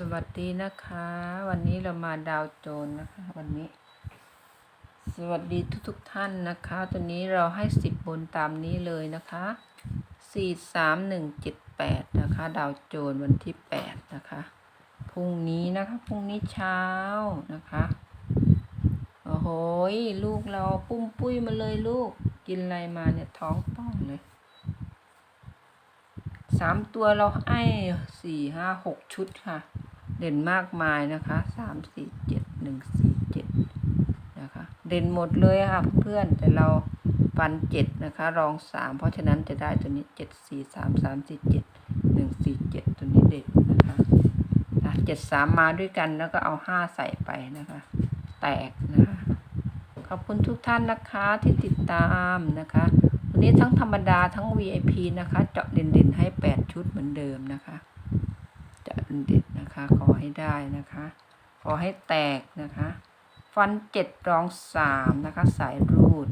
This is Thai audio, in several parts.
สวัสดีนะคะ วันนี้เรามาดาวโจนนะคะ วันนี้ สวัสดีทุกทุกๆท่านนะคะ ตัวนี้เราให้สิบบนตามนี้เลยนะคะสี่สามหนึ่งเจ็ดแปดนะคะ ดาวโจนวันที่แปดนะคะพรุ่งนี้นะคะพรุ่งนี้เช้านะคะโอ้โหลูกเราปุ้มปุ้ยมาเลยลูกกินอะไรมาเนี่ยท้องป่องเลยสามตัวเราให้สี่ห้าหกชุดค่ะ เด่นมากมายนะคะสามสี่เจ็ดหนึ่งสี่เจ็ดนะคะ เด่นหมดเลยค่ะเพื่อนแต่เราฟันเจ็ดนะคะ รองสามเพราะฉะนั้นจะได้ตัวนี้เจ็ดสี่สามสามสี่เจ็ดหนึ่งสี่เจ็ดตัวนี้เด่นนะคะเจ็ดสามมาด้วยกันแล้วก็เอาห้าใส่ไปนะคะ แตกนะคะขอบคุณทุกท่านนะคะที่ติดตามนะคะวันนี้ทั้งธรรมดาทั้ง VIP นะคะ เจาะเด่นๆให้ 8 ชุดเหมือนเดิมนะคะ ด่นๆนะคะ ขอให้ได้นะคะ ขอให้แตกนะคะ ฟันเจ็ดรองสามนะคะ สายรูด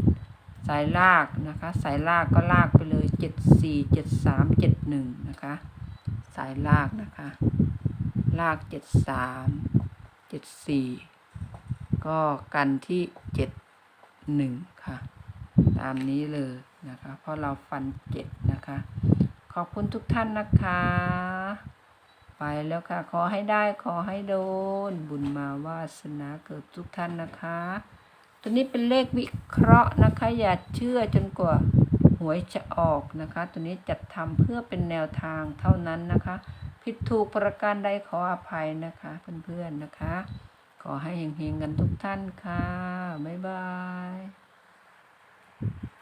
สายลากนะคะ สายลากก็ลากไปเลยเจ็ดสี่เจ็ดสามเจ็ดหนึ่งนะคะ สายลากนะคะ ลากเจ็ดสามเจ็ดสี่ก็กันที่เจ็ดหนึ่งค่ะ ตามนี้เลยนะคะ เพราะเราฟันเจ็ดนะคะ ขอบคุณทุกท่านนะคะ ไปแล้วค่ะ ขอให้ได้ขอให้โดน บุญมาวาสนาเกิดทุกท่านนะคะ ตัวนี้เป็นเลขวิเคราะห์นะคะ อย่าเชื่อจนกว่าหวยจะออกนะคะ ตัวนี้จัดทำเพื่อเป็นแนวทางเท่านั้นนะคะ ผิดถูกประการใดขออภัยนะคะ เพื่อนๆนะคะ ขอให้เฮงๆกันทุกท่านค่ะ บ๊ายบาย